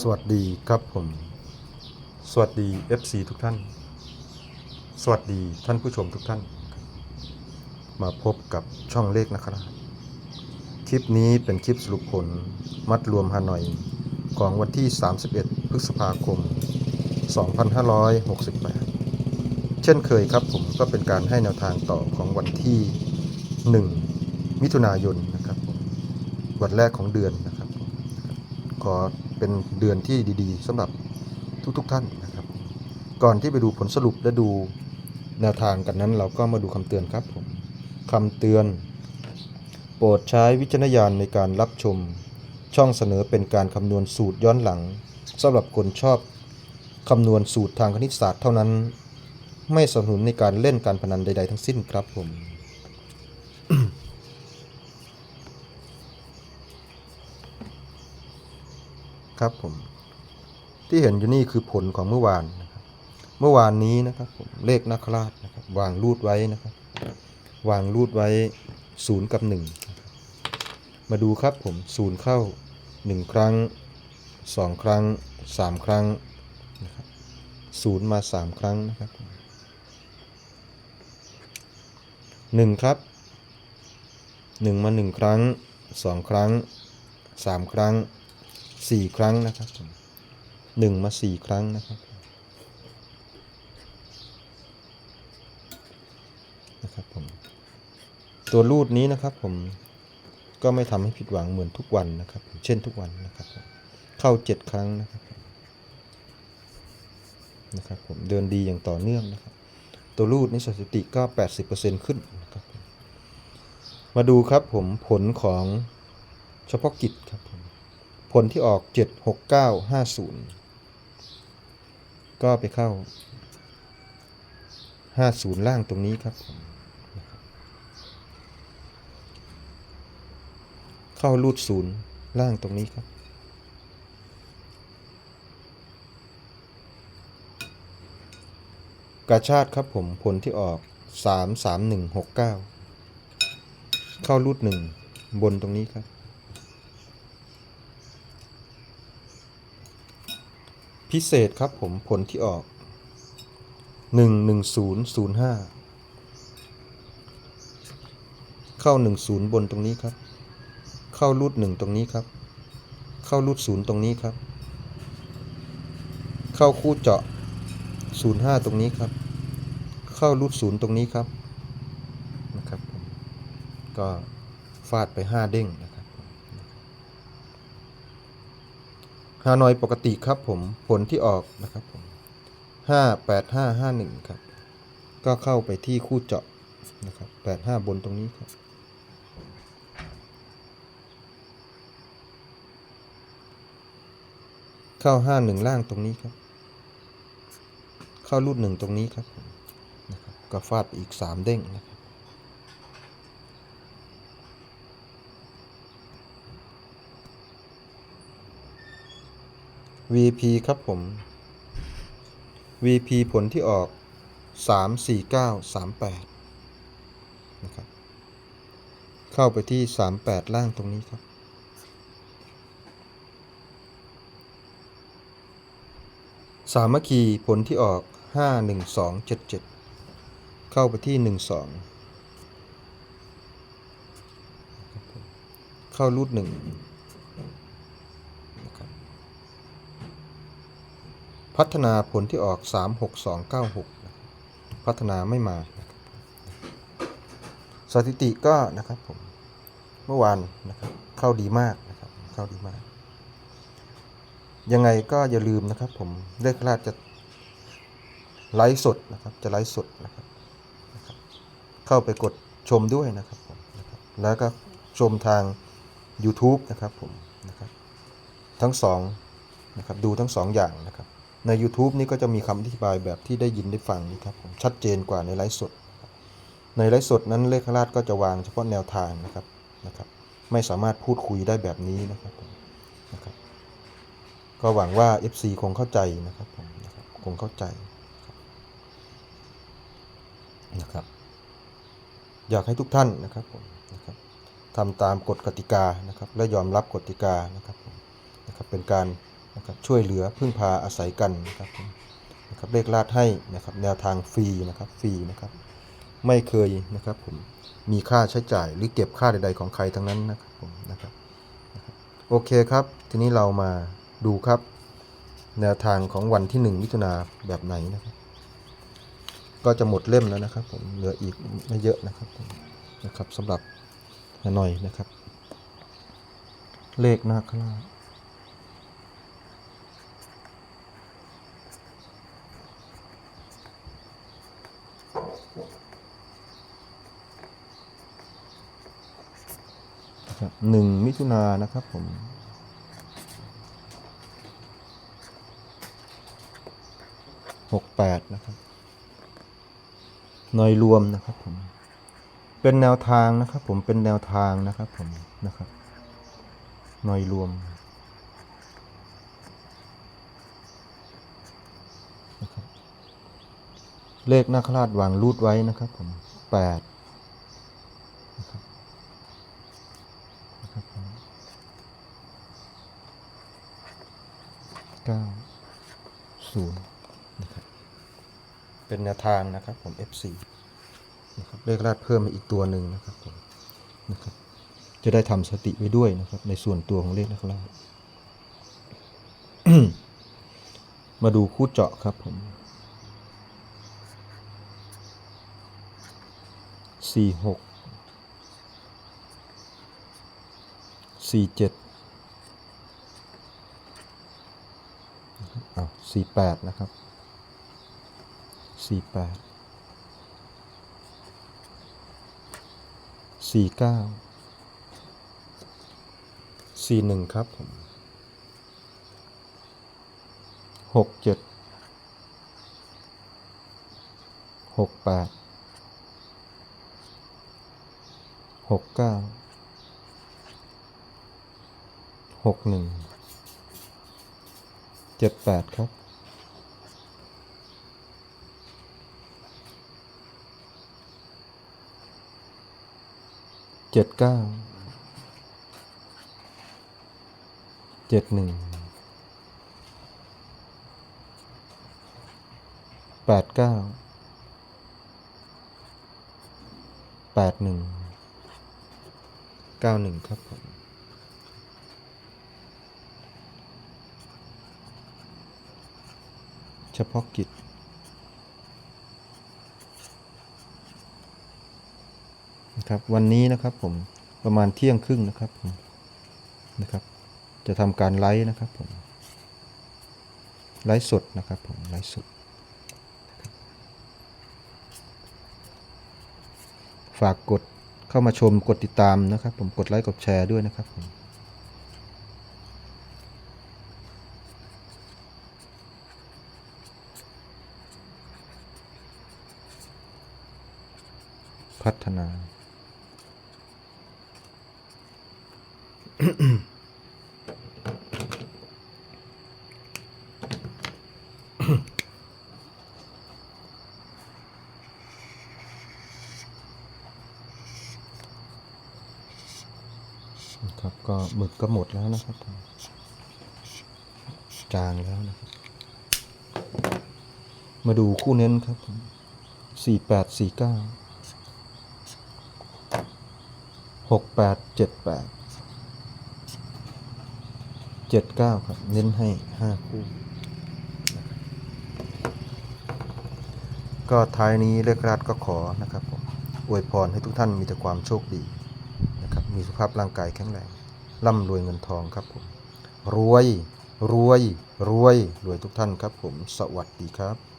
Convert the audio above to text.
สวัสดีครับผม สวัสดี FC ทุกท่าน สวัสดีท่านผู้ชมทุกท่าน มาพบกับช่องเลขนะครับ คลิปนี้เป็นคลิปสรุปผลมัดรวมฮานอยของวันที่ 31 พฤษภาคม 2568 เช่นเคยครับผมก็เป็นการให้แนวทางต่อของวันที่ 1 มิถุนายนนะครับ วันแรกของเดือนนะ ขอเป็นเดือนที่ดีๆสำหรับทุกๆทท่านนะครับ ก่อนที่ไปดูผลสรุปและดูแนวทางกันนั้น เราก็มาดูคำเตือนครับผมคำเตือน โปรดใช้วิจารณญาณในการรับชม ช่องเสนอเป็นการคำนวณสูตรย้อนหลังสำหรับคนชอบคำนวณสูตรทางคณิตศาสตร์เท่านั้น ไม่สนับสนุนในการเล่นการพนันใด ๆ ทั้งสิ้นครับผม ครับผมที่เห็นอยู่นี่คือผลของเมื่อวานนะครับเมื่อวานนี้นะครับผมเลขนาคราชนะครับวางรูดไว้นะครับ วางรูดไว้ศูนย์กับหนึ่งมาดูครับผมศูนย์เข้าหนึ่งครั้งสองครั้งสามครั้งนะครับศูนย์มาสามครั้งนะครับหนึ่งครับหนึ่งมาหนึ่งครั้งสองครั้งสามครั้ง สี่ครั้งนะครับผมหนึ่งมาสี่ครั้งนะครับนะครับผมตัวรูดนี้นะครับผมก็ไม่ทำให้ผิดหวังเหมือนทุกวันนะครับ เช่นทุกวันนะครับ เข้าเจ็ดครั้งนะครับนะครับผมเดินดีอย่างต่อเนื่องนะครับ ตัวรูดนี้สถิติก็ 80%ขึ้นนะครับผมมาดูครับผมผลของเฉพาะกิจครับผม ผลที่ออก 76950 ก็ไปเข้า 50 ล่างตรงนี้ครับ เข้ารูดศูนย์ล่างตรงนี้ครับกาชาติครับผมผลที่ออก 3 3 1 6 9 เข้ารูดหนึ่งบนตรงนี้ครับ พิเศษครับผมผลที่ออก 1 1 0 0 5 เข้า 1 0 บนตรงนี้ครับ เข้ารูดหนึ่งตรงนี้ครับ เข้ารูดศูนย์ตรงนี้ครับ เข้าคู่เจาะศูนย์ห้าตรงนี้ครับ เข้ารูดศูนย์ตรงนี้ครับนะครับก็ฟาดไปห้าเด้งนะครับ ฮานอยปกติครับผมผลที่ออกนะครับผมห้าแปดห้าห้าหนึ่งครับ ก็เข้าไปที่คู่เจาะนะครับแปดห้าบนตรงนี้ครับเข้าห้าหนึ่งล่างตรงนี้ครับ เข้ารูดหนึ่งตรงนี้ครับนะครับก็ฟาดอีกสามเด้งนะครับ VP ครับผม VP ผลที่ออก 3 4 9 3 8 นะครับ เข้าไปที่ 38 ล่างตรงนี้ครับ สามัคคีผลที่ออก 5 1 2 7 7 เข้าไปที่ 1 2 เข้ารูด1 พัฒนาผลที่ออกสามหกสองเก้าหกพัฒนาไม่มาสถิติก็นะครับผมเมื่อวานนะครับเข้าดีมากนะครับเข้าดีมาก ยังไงก็อย่าลืมนะครับผมเลขราชจะไลฟ์สดนะครับจะไลฟ์สดนะครับ เข้าไปกดชมด้วยนะครับผมแล้วก็ชมทาง YouTube นะครับผมนะครับทั้งสองนะครับดูทั้งสองอย่างนะครับ ใน YouTube นี่ก็จะมีคำอธิบายแบบที่ได้ยินได้ฟังนี่ครับผมชัดเจนกว่าในไลฟ์สด ในไลฟ์สดนั้นเลขราชก็จะวางเฉพาะแนวทางนะครับนะครับ ไม่สามารถพูดคุยได้แบบนี้นะครับผมนะครับ ก็หวังว่า FC คงเข้าใจนะครับผมนะครับคงเข้าใจนะครับ อยากให้ทุกท่านนะครับผมนะครับทำตามกฎกติกานะครับ และยอมรับกฎกติกานะครับผมนะครับเป็นการ นะครับช่วยเหลือพึ่งพาอาศัยกันนะครับนะครับเลขลาดให้นะครับแนวทางฟรีนะครับฟรีนะครับไม่เคยนะครับผมมีค่าใช้จ่ายหรือเก็บค่าใด ๆ ของใครทั้งนั้นนะครับผมนะครับโอเคครับ ทีนี้เรามาดูครับ แนวทางของวันที่ 1 มิถุนาแบบไหนนะครับ ก็จะหมดเล่มแล้วนะครับผมเหลืออีกไม่เยอะนะครับนะครับสำหรับฮานอยนะครับ เลขหน้าข้างล่านะครับ หนึ่งมิถุนานนะครับผมหกแปดนะครับหน่วยรวมนะครับผม เป็นแนวทางนะครับผมเป็นแนวทางนะครับผมนะครับหน่วยรวมนะครับ เลขนาคราชวางรูดไว้นะครับผมแปดเก้าศูนย์นะครับเป็นแนวทางนะครับผม F4 นะครับเลขราดเพิ่มมาอีกตัวหนึ่งนะครับผมนะครับจะได้ทำสติไว้ด้วยนะครับ ในส่วนตัวของเลขนักราดมาดูคู่เจาะครับผม สี่หกสี่เจ็ดอ้าวสี่แปดนะครับสี่แปดสี่เก้าสี่หนึ่งครับผมหกเจ็ดหกแปด หกเก้าหกหนึ่งเจ็ดแปดครับเจ็ดเก้าเจ็ดหนึ่งแปดเก้าแปดหนึ่ง เก้าหนึ่งครับผมเฉพาะกิจนะครับวันนี้นะครับผมประมาณเที่ยงครึ่งนะครับผมนะครับ จะทำการไลฟ์นะครับผมไลฟ์สดนะครับผมไลฟ์สดฝากกด เข้ามาชมกดติดตามนะครับ ผมกดไลค์กดแชร์ด้วยนะครับผมพัฒนา นะครับ ก็หมึกก็หมดแล้วนะครับ จางแล้วนะครับ มาดูคู่เน้นครับสี่แปดสี่เก้าหกแปดเจ็ดแปดเจ็ดเก้าครับ เน้นให้ห้าคู่ก็ท้ายนี้เลขรัดก็ขอนะครับผมอวยพรให้ทุกท่านมีแต่ความโชคดีนะครับ มีสุขภาพร่างกายแข็งแรง ร่ำรวยเงินทองครับผมรวยรวยรวยรวยทุกท่านครับผมสวัสดีครับ